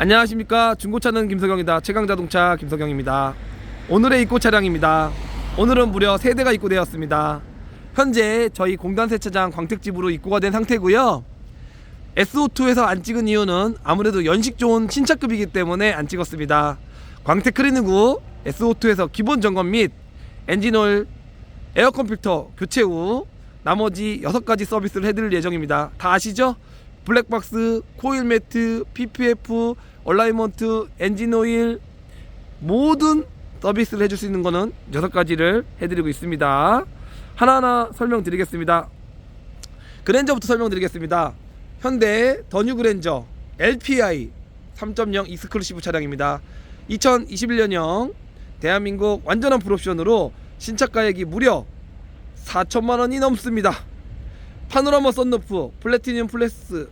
안녕하십니까? 중고차는 김석영이다. 최강자동차 김석영입니다. 오늘의 입고 차량입니다. 오늘은 무려 3대가 입고되었습니다. 현재 저희 공단 세차장 광택집으로 입고가 된 상태고요. SO2에서 안 찍은 이유는 아무래도 연식 좋은 신차급이기 때문에 안 찍었습니다. 광택 크리닝 후 SO2에서 기본 점검 및 엔진오일 에어컨 필터 교체 후 나머지 6가지 서비스를 해드릴 예정입니다. 다 아시죠? 블랙박스, 코일 매트, PPF, 얼라이먼트, 엔진 오일 모든 서비스를 해줄 수 있는 거는 여섯 가지를 해드리고 있습니다. 하나하나 설명드리겠습니다. 그랜저부터 설명드리겠습니다. 현대 더뉴 그랜저 LPI 3.0 익스클루시브 차량입니다. 2021년형 대한민국 완전한 풀옵션으로 신차 가액이 무려 4천만 원이 넘습니다. 파노라마 썬루프, 플래티늄 플래스,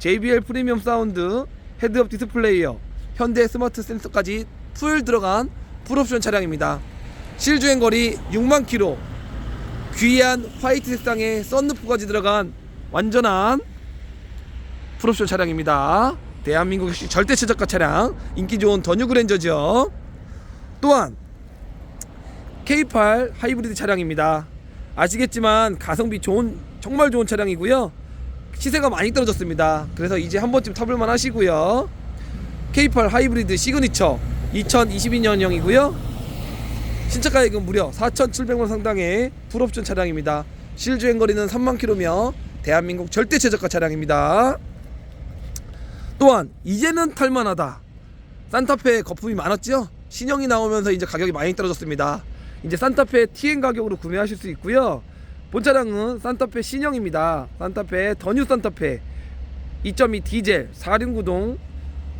JBL 프리미엄 사운드, 헤드업 디스플레이어, 현대 스마트 센서까지 풀 들어간 풀옵션 차량입니다. 실주행 거리 6만 킬로, 귀한 화이트 색상의 썬루프까지 들어간 완전한 풀옵션 차량입니다. 대한민국 역시 절대 최저가 차량, 인기 좋은 더뉴 그랜저죠. 또한 K8 하이브리드 차량입니다. 아시겠지만 가성비 좋은 정말 좋은 차량이고요. 시세가 많이 떨어졌습니다. 그래서 이제 한 번쯤 타볼만 하시고요. K8 하이브리드 시그니처 2022년형이고요. 신차 가액은 무려 4,700만 상당의 풀옵션 차량입니다. 실주행 거리는 3만 킬로며 대한민국 절대 최저가 차량입니다. 또한 이제는 탈만하다. 산타페 거품이 많았죠? 신형이 나오면서 이제 가격이 많이 떨어졌습니다. 이제 산타페 TN 가격으로 구매하실 수 있고요. 본 차량은 산타페 신형입니다. 산타페 더뉴 산타페 2.2 디젤 4륜구동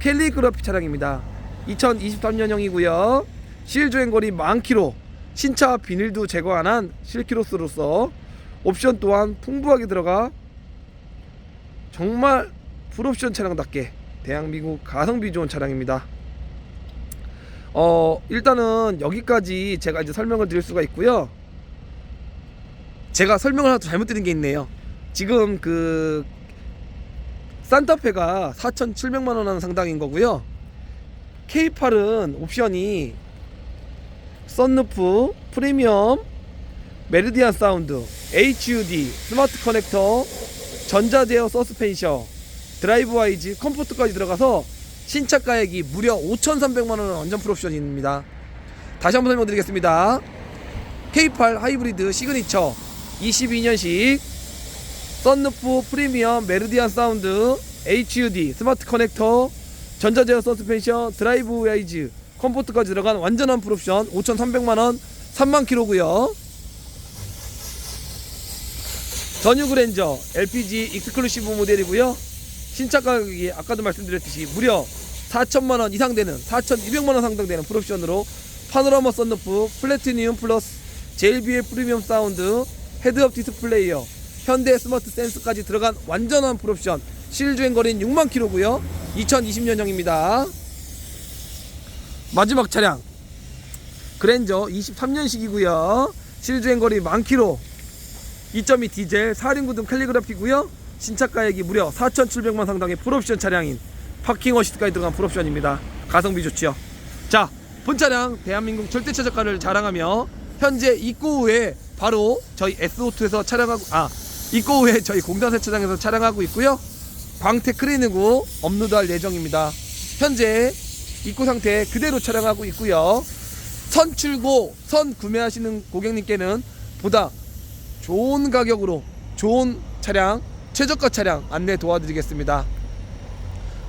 캘리그라피 차량입니다. 2023년형이고요. 실주행 거리 만 킬로, 신차 비닐도 제거 안한 실키로스로서 옵션 또한 풍부하게 들어가 정말 풀옵션 차량답게 대한민국 가성비 좋은 차량입니다. 어 일단은 여기까지 제가 이제 설명을 드릴 수가 있고요. 제가 설명을 하나 더 잘못 드린 게 있네요. 지금 그 산타페가 4,700만 원 하는 상당인 거고요. K8은 옵션이 썬루프, 프리미엄, 메르디안 사운드, HUD, 스마트 커넥터, 전자제어 서스펜션, 드라이브 와이즈, 컴포트까지 들어가서 신차 가액이 무려 5,300만 원은 완전 풀옵션입니다. 다시 한번 설명드리겠습니다. K8 하이브리드 시그니처 22년식 썬루프 프리미엄 메르디안 사운드 HUD 스마트 커넥터 전자제어 서스펜션 드라이브 와이즈 컴포트까지 들어간 완전한 풀옵션 5,300만원 3만 킬로고요. 더뉴 그랜저 LPG 익스클루시브 모델이고요. 신차 가격이 아까도 말씀드렸듯이 무려 4천만원 이상 되는 4,200만원 상당 되는 풀옵션으로 파노라마 썬루프 플래티늄 플러스 JBL 프리미엄 사운드 헤드업 디스플레이어 현대 스마트 센스까지 들어간 완전한 풀옵션 실주행 거리는 6만 킬로고요. 2020년형입니다. 마지막 차량 그랜저 23년식이고요. 실주행 거리 만 킬로. 2.2 디젤 4륜구동 캘리그라피고요. 신차 가액이 무려 4,700만 상당의 풀옵션 차량인 파킹 어시트까지 들어간 풀옵션입니다. 가성비 좋지요. 자 본 차량 대한민국 절대 최저가를 자랑하며 현재 입고 후에 바로 저희 S52에서 촬영하고 아 입고 후에 저희 공단 세차장에서 촬영하고 있고요. 광택 크리닝 후 업로드할 예정입니다. 현재 입고 상태 그대로 촬영하고 있고요. 선 출고 선 구매하시는 고객님께는 보다 좋은 가격으로 좋은 차량 최저가 차량 안내 도와드리겠습니다.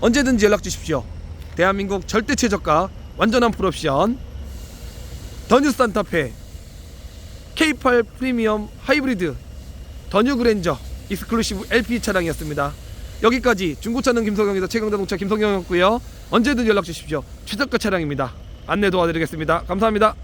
언제든지 연락 주십시오. 대한민국 절대 최저가 완전한 풀옵션. 더뉴 산타페 K8 프리미엄 하이브리드 더뉴 그랜저 익스클루시브 LP 차량이었습니다. 여기까지 중고차는 김성경이다 최강자동차 김성경이었고요. 언제든 연락 주십시오. 최저가 차량입니다. 안내 도와드리겠습니다. 감사합니다